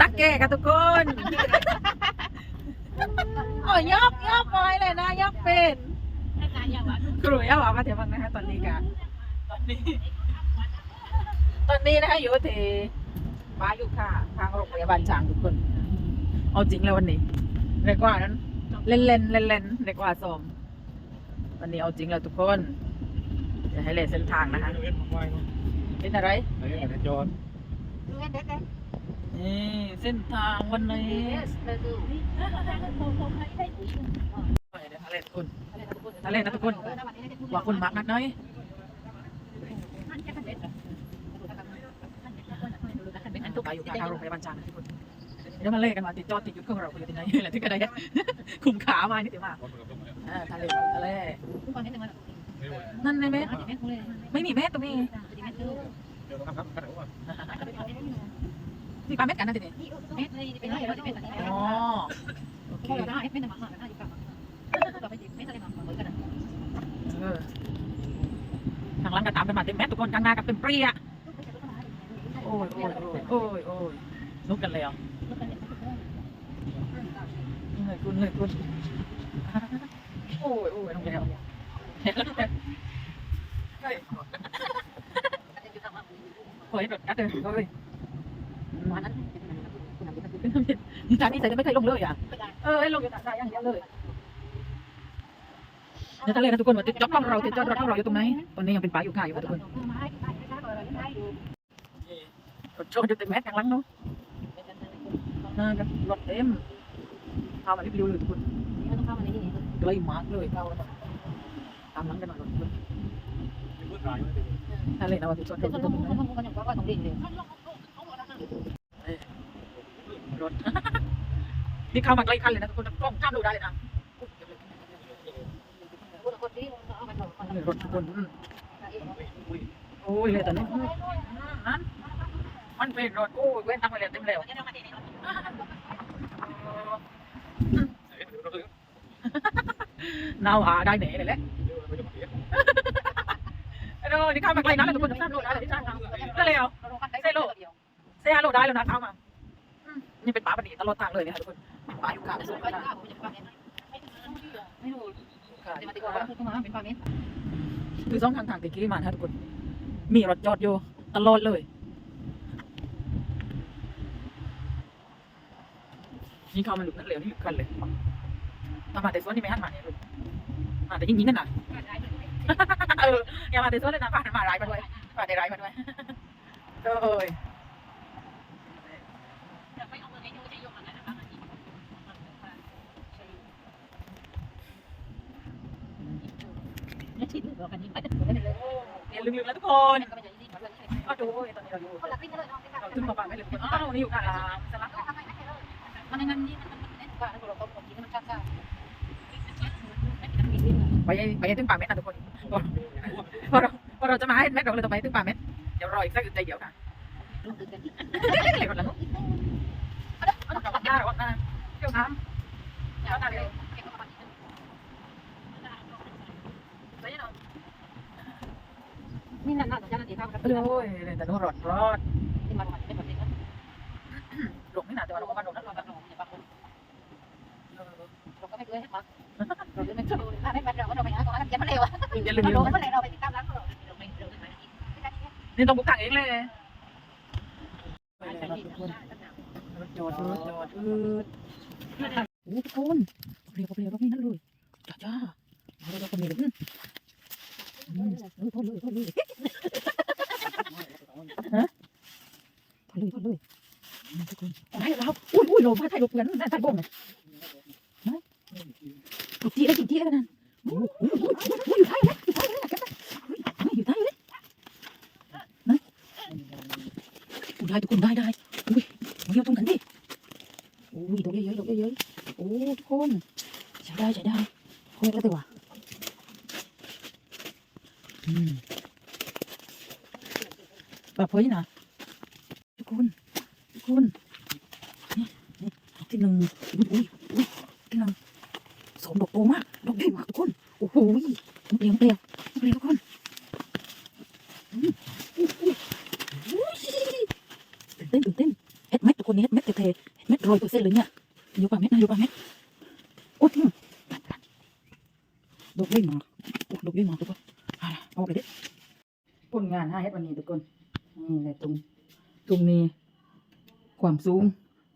ตักแก่กันทุกคนโอ้ยยอบยอบไว้เลยนะยอบเป็นครูยอบเอามาเดี๋ยวฟังนะคะตอนนี้กันตอนนี้ ตอนนี้นะคะอยู่ที่บ้านอยู่ค่ะ ทางโรงพยาบาลช้างทุกคน เอาจริงแล้ววันนี้เรียกว่านั้น เล่นเล่นเล่นเล่นๆเรียกว่าซ้อมวันนี้เอาจริงแล้วทุกคนจะให้เล่นเส้นทางนะคะเป็นอะไรนี่ เส้นทางวันนี้ไปเดี๋ยวทะเลทุกคนทะเลนะทุกคนว่าคนมักนักน้อยตุกไปอยู่กลางโรงพยาบาลจางนะทุกคนเดี๋ยวมาเล่กันมาติดจอดติดหยุดของเราอยู่ที่ไหนแหละที่กระไดคุมขามานี่ถือว่าอ่าทะเลทะเลนั่นไงแม่ไม่มีแม่ตรงนี้ มีปลาเม็ดกันนะทีนี้อ๋อโอเคเออทางหลังก็ตามกันมาเต็มแม็ทุกคนข้างหน้าก็เป็นเปรี้ยโอ้ยโอ้ยโอ้ยโอ้ยลุกกันเลยเหรอเหนื่อยคุณเหนื่อยคุณโอ้ยโอ้ยน้องแก้วเห็นแล้วเฮ้ยโอ้ยแบบกัดเลยเฮ้ย วันนั้นนี่จานนี้ใส่จะไม่เคยลงเลยอะเออลงอยู่ตาอย่างเดียวเลยเดี๋ยวทะเลนะทุกคนมาติดจอดของเราติดจอดรถของเราอยู่ตรงไหนตอนนี้ยังเป็นป่าอยู่ค่ะอยู่ทุกคนรถโชว์จะเต็มแม็กซ์ข้างหลังเนาะน่ากันรถเต็มพามารีบๆเลยทุกคนไกลมากเลยข้าวตามหลังกันหน่อยทุกคนทะเลนะว่าติดจอดรถตรงไหน รถ นี่เข้ามาใกล้คันเลยนะทุกคนกล้องข้ามดูได้เลยนะรถทุกคนอืมโอ้ยเลยตอนนี้อืมนั่นมันเป็นรถโอ้ยเว้นตั้งไปเลยเต็มแล้วเนาหาได้เหน่เลยแหละเออนี่เข้ามาใกล้นะเลยทุกคนข้ามดูได้เลยที่จ้างทางก็เลยเอาเซฮัลโหลได้แล้วนะเข้ามา อืมนี่เป็นป่าปนีตลอดทางเลยเนี่ยค่ะทุกคนเป็นป่าอยู่กลางสวนเลยนะคือช่องทางทางติดกิริมานค่ะทุกคน มีรถจอดอยู่ตลอดเลยนี่เข้ามาหลุดนักเร็วนี่หลุดกันเลยตามมาแต่สวนนี่ไม่หันมาเนี่ยลูกมาแต่ยิงยิงนั่นน่ะเอออย่ามาแต่สวนเลยนะพาหันมาร้ายมาด้วยพาแต่ร้ายมาด้วยโอ้ย อย่าลืมๆแล้วทุกคนก็ดูตอนนี้เราอยู่เราขึ้นมาบ้านไม่เลยทุกคนอ้าวนี่อยู่ค่ะสลับไปไปถึงป่าเม็ดนะทุกคนพอเราพอเราจะมาให้แม็กเราเลยต้องไปถึงป่าเม็ดเดี๋ยวรออีกสักอึดใจเดียวค่ะเลยก่อนละนุ๊กเอาดอกหน้าดอกหน้าเที่ยวน้ำเที่ยวน้ำเลยไปยังไง นี่นั่นน่าจะนั่นที่ทำกันโอ้ยแต่นู้นรอดรอดที่มาเป็นแบบนี้หลงไม่นาแต่ว่าเราก็มาหลงนั่นเราแบบเราเนี่ยบางคนเราก็ไม่เคยให้มาเราไม่เคยถ้าไม่มาเราก็เราไปหาของกันยังไม่เร็วอะอย่าลืมเราไม่เร็วเราไปติดตามร้านเราเราไม่เราไม่นี่ต้องบุกทางเองเลยรถจอดรถจอดอืดโอ้ทุกคนเรียกว่าเรียกว่านี่นั่นเลยจ้าจ้าเราต้อืมเออทนเลยทนเลยฮะคนได้แล้วอุ้ยอุ้ยลงมาถ่ายรูปเพื่อนกันนั่นอุ้ยอุ้ ยอุ้ยอุ้ยอยู่ท้ายเลยอยู่ท้ายเลยอยู่ท้ายเลยนะอุ้ยได้ทุกคนได้ได้อุ้ยเดี๋ยวตรงกันดิอุ้ยดอกเยอะๆดอกเยอะๆโอ้ทุกคนใช้ได้ใช้ได้โคตร แล้วแต่ว่าอืมแบบเฮ้ยนะทุกคนทุกคนนี่นี่ที่หนึ่งอุ้ยอุ้ยที่หนึ่งสองดอกโตมากดอกใหญ่มากทุกคนโอ้โหเปลี่ยนเปลี่ยนเปลี่ยนทุกคนอืมอุ้ยอุ้ยตื่นเต้นตื่นเต้นเฮ็ดเม็ดทุกคนนี่เฮ็ดเม็ดเทเฮ็ดเม็ดโรยเปอร์เซ็นต์เลยเนี่ยอยู่ป่ะเม็ดนะอยู่ป่ะเม็ดโอ้ยดกเล่มากดกเล่มากทุกคน เอาไปดิผลงานห้าเฮ็ดวันนี้ทุกคน นี่แหละตรงตรงนี้ความสูง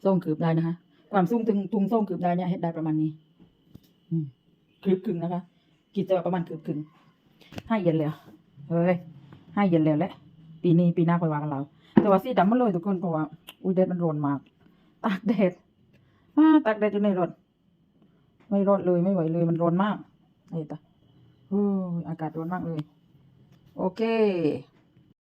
ส่งคืบได้นะคะความสูงถึงตุงส่งคืบได้เนี่ยเฮ็ดได้ประมาณนี้ อืมคืบครึ่งนะคะกิจจะประมาณคืบครึ่งให้เย็นแล้วเฮ้ยให้เย็นแล้วแหละปีนี้ปีหน้าค่อยว่ากันเราแต่ว่าสีดำมันเลยทุกคนเพราะว่าอุ้ยแดดมันร้อนมากตากแดดมาตากแดดอยู่ในรถไม่รอดเลยไม่ไหวเลยมันร้อนมากไอ้ตาโอ้ยอากาศร้อนมากเลย โอเค